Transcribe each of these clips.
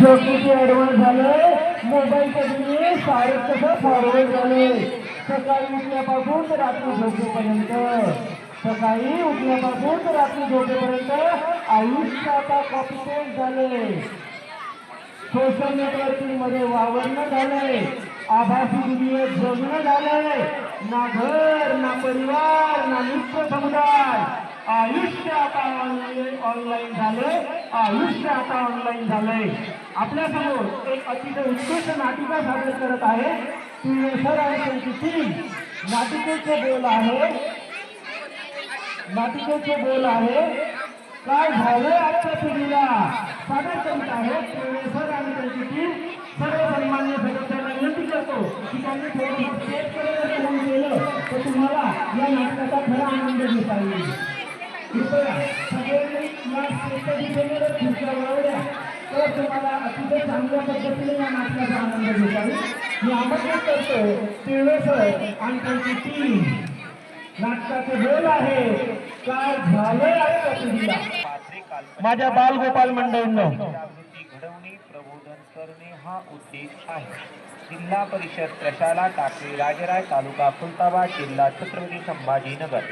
जग किती advance mobile मोबाईलच्या शाळेत सारे कसं फॉरवर्ड झाले. सकाळी उठल्यापासून तर रात्री झोपेपर्यंत. सकाळी उठल्यापासून तर रात्री झोपेपर्यंत आयुष्य आता कॉपी झाले. सोशल नेटवर्किंगमध्ये वावरणं झालंय आभासी दुनियेत जगणं झालंय ना घर ना परिवार ना मित्र समुदाय. आयुष्य आता ऑनलाईन झालंय. आयुष्य आता ऑनलाईन झालंय. आपल्यासमोर एक अतिशय उत्कृष्ट नाटिका सादर करत आहे. सर आणि त्यांची टीम नाटिकेचे बोल आहे. नाटिकेचे बोल आहे. काय झालं आजच्या पिढीला? सादर करीत आहे सर आणि त्यांची टीम सर्व सन्मान्य सदस्यांना विनंती करतो की त्यांनी थोडं केलं तर तुम्हाला या नाटकाचा खरा आनंद घेता येईल. तर तुम्हाला अतिशय चांगल्या पद्धतीने या नाटकाचा आनंद घेता येईल मी आमंत्रित करतो पिळवे सर आणि त्यांची टीम नाटकाचे बोल आहे. काय झालंय आजच्या पिढीला पात्रे काल्पनिक माझ्या बालगोपाल मंडळींनो जागृती घडवणे प्रबोधन करणे हा उद्देश आहे. जिल्हा परिषद प्रशाला टाकळी राजराय तालुका खुलताबाद जिल्हा छत्रपती संभाजीनगर.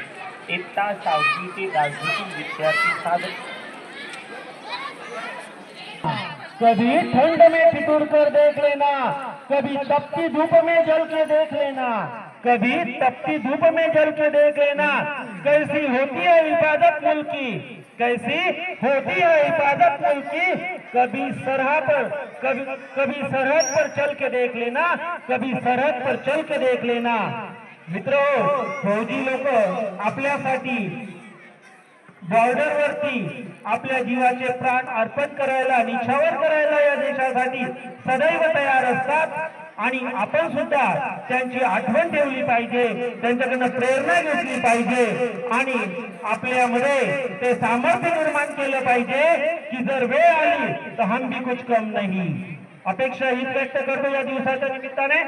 इयत्ता सहावी ते दहावीतील विद्यार्थी सादर कभी ठंड में ठिठुर कर देख लेना, कभी तपती धूप में जल के देख लेना, कभी तपती धूप में जल के देख लेना, कैसी होती है इबादत मुल्क की, कैसी होती है इबादत मुल्क की, कभी सरहद पर, कभी कभी सरहद पर चल के देख लेना, कभी सरहद पर चल के देख लेना। मित्र फौजी लोक आपल्यासाठी बॉर्डर वरती आपल्या जीवाचे प्राण अर्पण करायला निछावर करायला या देशासाठी सदैव तयार असतात. आणि आपण सुद्धा त्यांची आठवण ठेवली पाहिजे त्यांच्याकडनं प्रेरणा घेतली पाहिजे. आणि आपल्यामध्ये ते सामर्थ्य निर्माण केलं पाहिजे की जर वेळ आली तर हम भी कुछ कम नाही. अपेक्षा हीच व्यक्त करतो या दिवसाच्या निमित्ताने.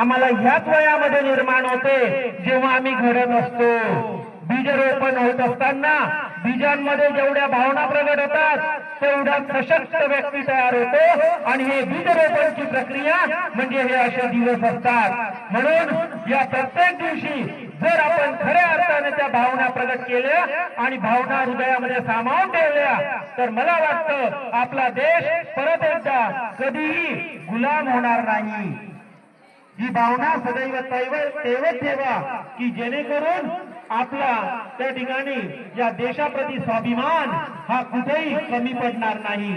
आम्हाला ह्याच वयामध्ये निर्माण होते जेव्हा आम्ही घडत असतो बीजरोपण होत असताना बीजांमध्ये जेवढ्या भावना प्रगट होतात तेवढा सशक्त व्यक्ती तयार होतो. आणि हे बीजरोपणची प्रक्रिया म्हणजे हे असे दिवस असतात. म्हणून या प्रत्येक दिवशी जर आपण खऱ्या अर्थाने त्या भावना प्रगट केल्या आणि भावना हृदयामध्ये सामावून ठेवल्या तर मला वाटतं आपला देश परत एकदा कधीही गुलाम होणार नाही. ही भावना सदैव तैव तेवत ठेवा की जेणेकरून आपला त्या ठिकाणी या देशाप्रती स्वाभिमान हा कुठेही कमी पडणार नाही.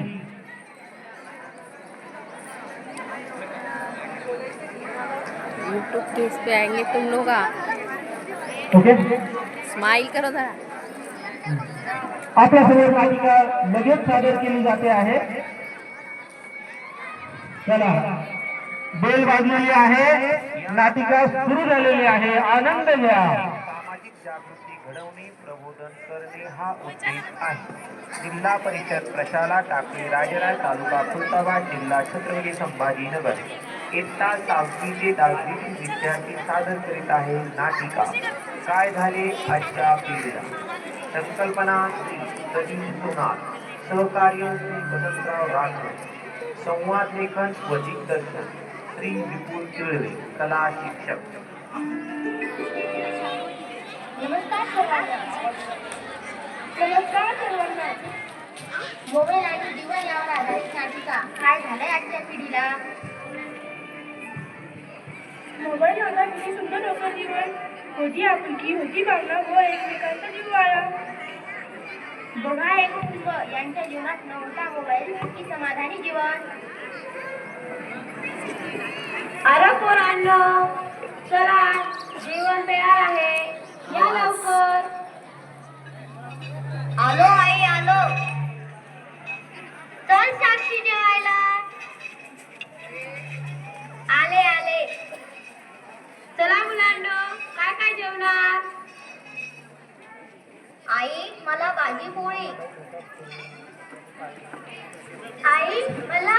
यूट्यूब पे इस पे आएंगे तुम लोग. ओके स्माइल करो जरा. आपल्यासमोर मालिका लगेच सादर केली जाते आहे. चला. बेल वाजलेली आहे. नाटिका सुरू झालेली आहे. आनंद घ्या. सामाजिक जागृती घडवणे प्रबोधन करणे हा उद्देश आहे. जिल्हा परिषद प्रशाला टाकळी राजराय तालुका खुलताबाद जिल्हा छत्रपती संभाजीनगर. इयत्ता सहावी ते दहावीतील विद्यार्थी सादर करीत आहे नाटिका. काय झाले आजच्या पिढीला? संकल्पना श्री सतीश सोनार. सहकार्य श्री वसंतराव राठोड. संवाद लेखन व दिग्दर्शन श्री विपुल तिळवे कला शिक्षक. नमस्कार सर्वांना नमस्कार सर्वांना. मोबाईल आणि जीवन यावर आधारित नाटिका काय झालंय आजच्या पिढीला? मोबाईल होता किती सुंदर होतं जीवन. होती आपुलकी होती भावना व एकमेकांचा जीव आला बघा एक कुटुंब. यांच्या जीवनात नव्हता मोबाईल की समाधानी जीवन. अरे पोरांनो चला जेवण तयार आहे. या लवकर. आलो आई आलो. चल साक्षी जेवायला. आले आले. चला मुलांनो काय काय जेवणार? आई मला भाजी पोळी. आई मला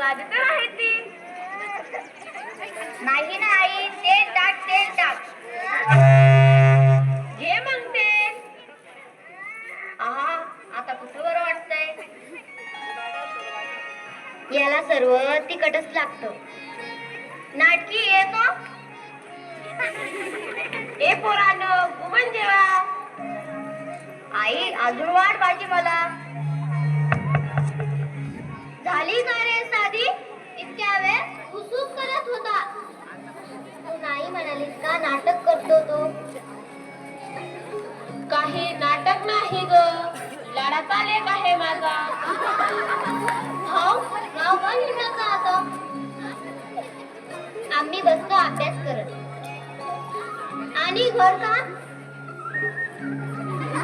साधी तर आहे ती. नाही ना आई तेल टाक तेल टाक. घे मग ते. आहा आता कुठं बरं वाटतंय? याला सर्व तिखटच लागतं. नाटकी येतो ए पोरानं गुमान जेवा. आई अजून वाट पाहिजे मला. झाली का रे? करत होता. तू नाही म्हणालीस का? नाटक करतो तो. काही नाटक नाही ग. लाडाचा लेख आहे माझा. भाऊ नाव का लिहिण्याचं आता. आम्ही बसतो अभ्यास करत. आणि घर का?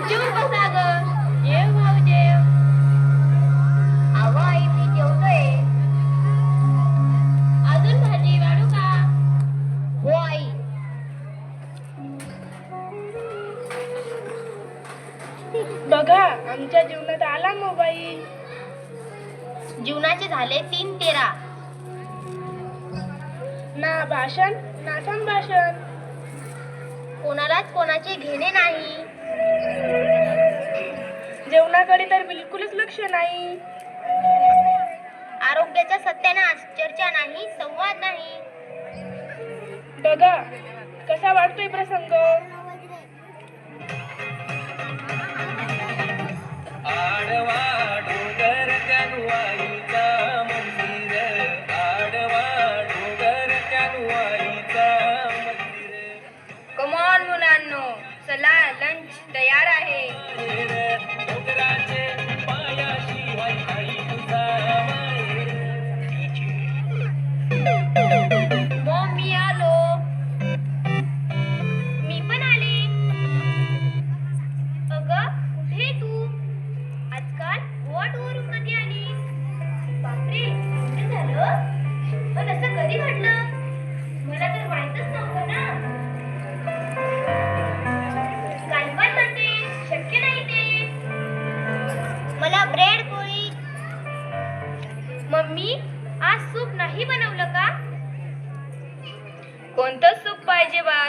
जेवून बसा ग. आमच्या जीवनात आला मोबाईल जीवनाचे झाले तीन तेरा. ना भाषण ना संभाषण. कोणालाच कोणाचे घेणे नाही. जेवणाकडे तर बिलकुलच लक्ष नाही. आरोग्याचा सत्यानाश चर्चा नाही संवाद नाही. बघा कसा वाटतोय प्रसंग.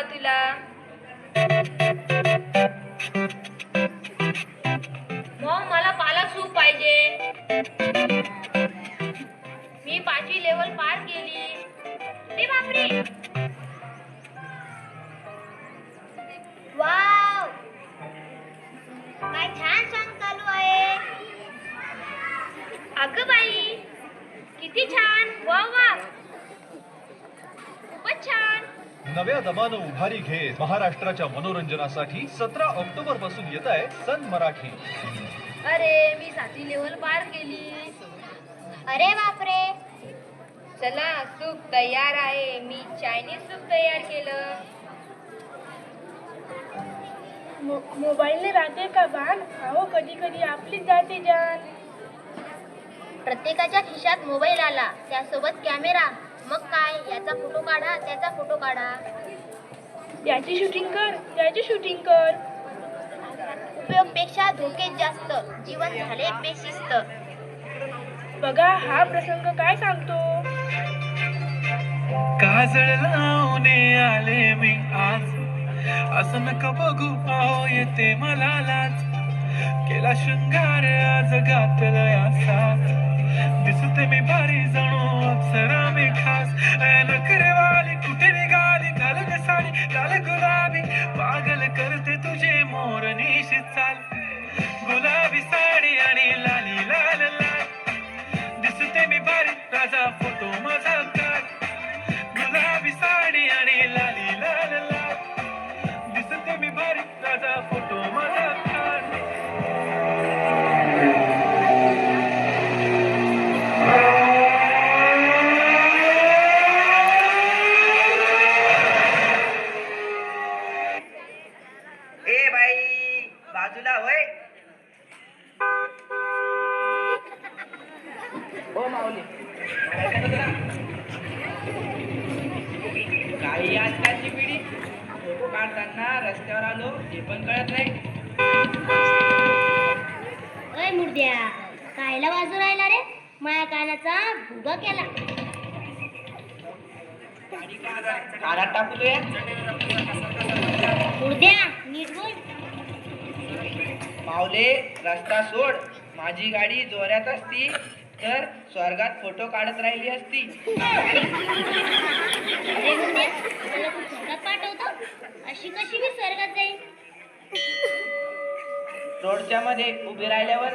तुला. मग मला पालक सूप पाहिजे. मी पाचवी लेवल पार केली. अरे बापरे. वाव. काय छान सॉंग चालू आहे. अगं बाई किती छान. वा वा खूपच छान नव्या दमानं उभारी घेत महाराष्ट्राच्या मनोरंजनासाठी सतरा ऑक्टोबरपासून येत आहे सन मराठी. अरे मी सातवी लेवल पार केली. अरे बापरे. चला सूप तयार आहे. मी चायनीज सूप तयार केलं. मोबाईलने राहते का भान अहो कधी कधी आपलीच जाते जान. प्रत्येकाच्या खिशात मोबाईल आला. त्यासोबत कॅमेरा. मग काय? याचा फोटो काढा त्याचा फोटो काढा. याची शूटिंग कर याची शूटिंग कर. उपयोगपेक्षा धोकेच जास्त. जीवन झाले बेशिस्त बघा हा प्रसंग काय सांगतो? काजळ लावणे आले मी आज. असं नका बघू पाहो येते मला लाज केला शृंगार आज घातला असाच. दिसते मी भारी जाणू अप्सरा मी खास. नखरे काही आजकालची मारताना रस्त्यावर आलो हे पण कळत नाही. अय मुर्द्या कायला वाजू राहिला रे? माया कानाचा भुगा केला. कानात टाकलोय मुर्द्या नीट बोल. माऊले रस्ता सोड. माझी गाडी जोऱ्यात असती. तर स्वर्गात फोटो काढत राहिली असती. अशी कशी मी स्वर्गात जाईन रोडच्या मध्ये उभी राहिल्यावर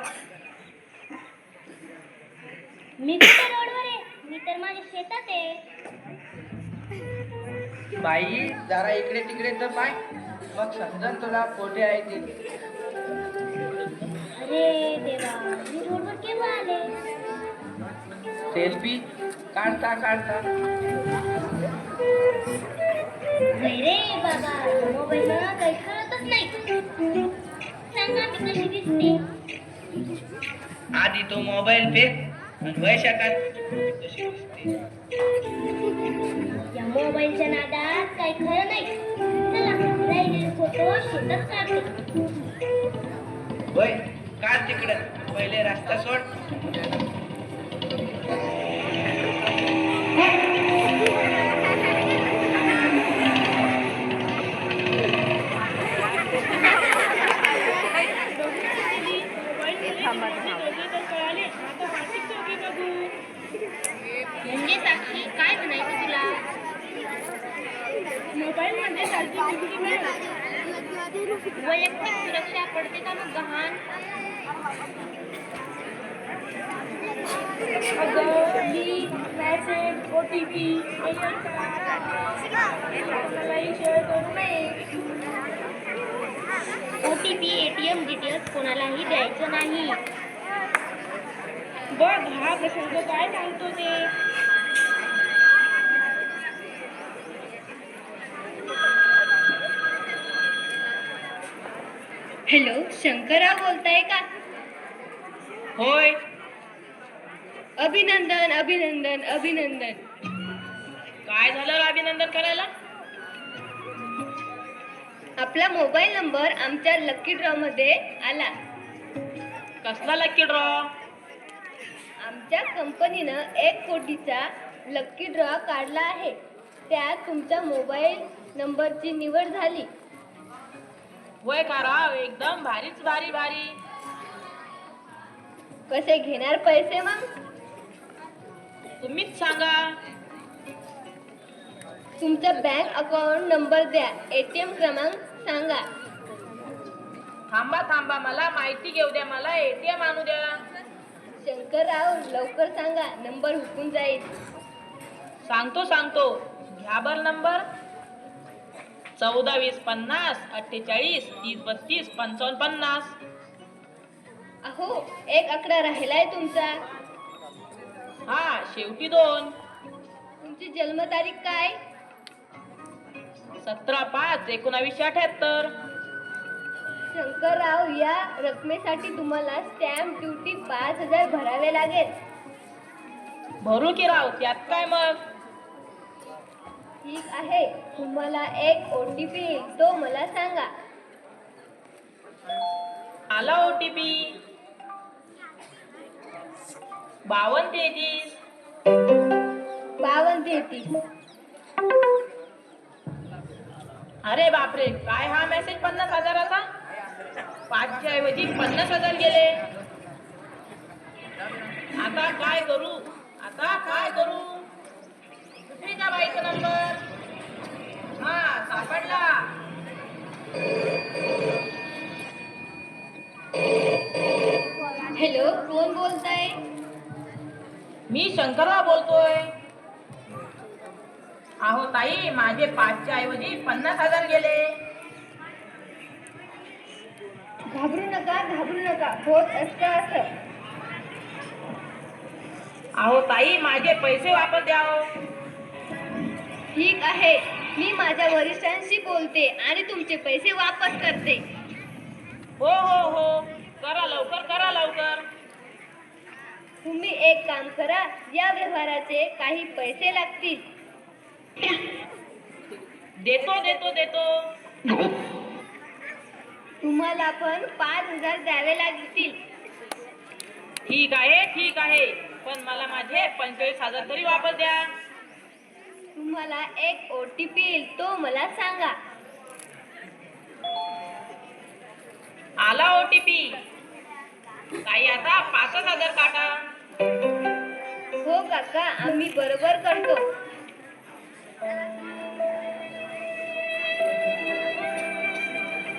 मी कुठे रोडवर आहे. मी तर माझ्या शेतात आहे. बाई जरा इकडे तिकडे तर पाय. मग समजन तुला कोठे आहे ते. अरे देवा मी रोडवर केव्हा आले? सेल्फी काढता काढता. नाही रे बाबा मोबाईल काही कळतच नाही. सांगा मी कशी दिसते. आधी तो मोबाईल फेक आणि वैशाखात कशी दिसते. या मोबाईलच्या नादात काही खरं नाही. चला राहिलेले फोटो शेतात काढते. होय काढ तिकडं. पहिले रस्ता सोड. O T P ATM details कोणालाही द्यायचं नाही. बघ हा प्रसंग काय सांगतो ते? हॅलो शंकरराव बोलताय का? होय. अभिनंदन अभिनंदन अभिनंदन. काय झालं अभिनंदन करायला? आपला मोबाईल नंबर आमच्या लकी ड्रॉ मध्ये आला. कसला लकी ड्रॉ आमच्या कंपनीनं एक कोटीचा लकी ड्रॉ काढला आहे. त्यात तुमच्या मोबाईल नंबरची निवड झाली. होय का राव? एकदम भारीच भारी भारी. कसे घेणार पैसे मग? तुम्हीच सांगा. तुमचा बँक अकाउंट नंबर द्या. एटीएम क्रमांक सांगा. थांबा थांबा मला माहिती घेऊ द्या मला एटीएम आणू द्या. शंकरराव लवकर सांगा नंबर हुकून जाईल. सांगतो सांगतो. घ्या बर नंबर. चौदा वीस पन्नास अठ्ठेचाळीस तीस बत्तीस पंचावन्न पन्नास. अहो एक आकडा राहिलाय तुमचा. हा शेवटी दोन. तुमची जन्मतारीख काय? सतरा पाच एकोणावीसशे अठ्याहत्तर. शंकरराव या रकमेसाठी तुम्हाला स्टॅम्प ड्युटी पाच हजार भरावे लागेल. भरू की राव त्यात काय मग? ठीक आहे तुम्हाला एक ओ टी पी येईल तो मला सांगा. आला ओ टी पी बावन्न तेहतीस. बावन्न तेहतीस. अरे बापरे काय हा मेसेज पन्नास हजाराचा? पाचच्या ऐवजी पन्नास हजार गेले. आता काय करू? आता काय करू? कुठे का बाईचा नंबर हा सापडला. हॅलो कोण बोलताय? मी शंकरराव बोलतोय. अहो ताई माझे पाचच्या ऐवजी पन्नास हजार गेले. घाबरू नका घाबरू नका. होत असतं असं अहो ताई माझे पैसे वापस द्या हो. ठीक आहे. मी माझ्या वरिष्ठांशी बोलते आणि तुमचे पैसे वापस करते. हो हो हो. करा लवकर करा लवकर. तुम्ही एक काम करा. या व्यवहाराचे काही पैसे लागतील. देतो देतो देतो. तुम्हाला पण पाच हजार द्यावे लागतील. ठीक आहे ठीक आहे. पण मला माझे पंचवीस हजार तरी वापस द्या. तुम्हाला एक ओ टी पी येईल तो मला सांगा. आला ओटीपी ताई आता पाचच हजार काटा हो काका आम्ही बरोबर करतो.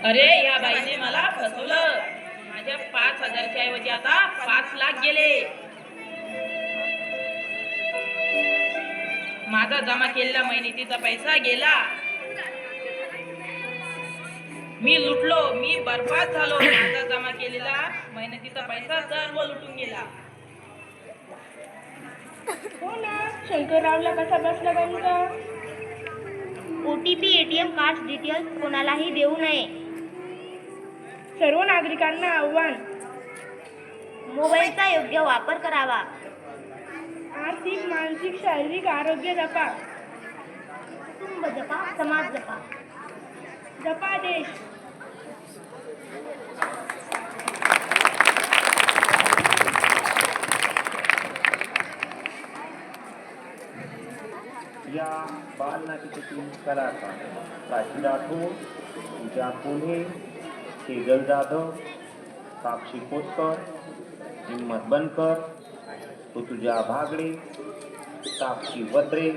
अरे या बाईने मला फसवलं. माझ्या पाच हजारच्या ऐवजी आता पाच लाख गेले. माझा जमा केलेला मेहनतीचा पैसा गेला. मी लुटलो मी बर्बाद झालो. माझा जमा केलेला मेहनतीचा पैसा सर्व लुटून गेला. हो ना शंकररावला कसा बसला गणका O T P A T M card details कोणालाही देऊ नये. सर्व नागरिकांना आव्हान. मोबाईलचा योग्य वापर करावा. आर्थिक मानसिक शारीरिक आरोग्य जपा. कुटुंब जपा समाज जपा. जपा देश. या बालनाटिकेतील कलाकार प्राची राठोड पूजा कोल्हे सेजल जाधव साक्षी कोतकर हिम्मत बनकर ऋतुजा भागडे साक्षी वद्रे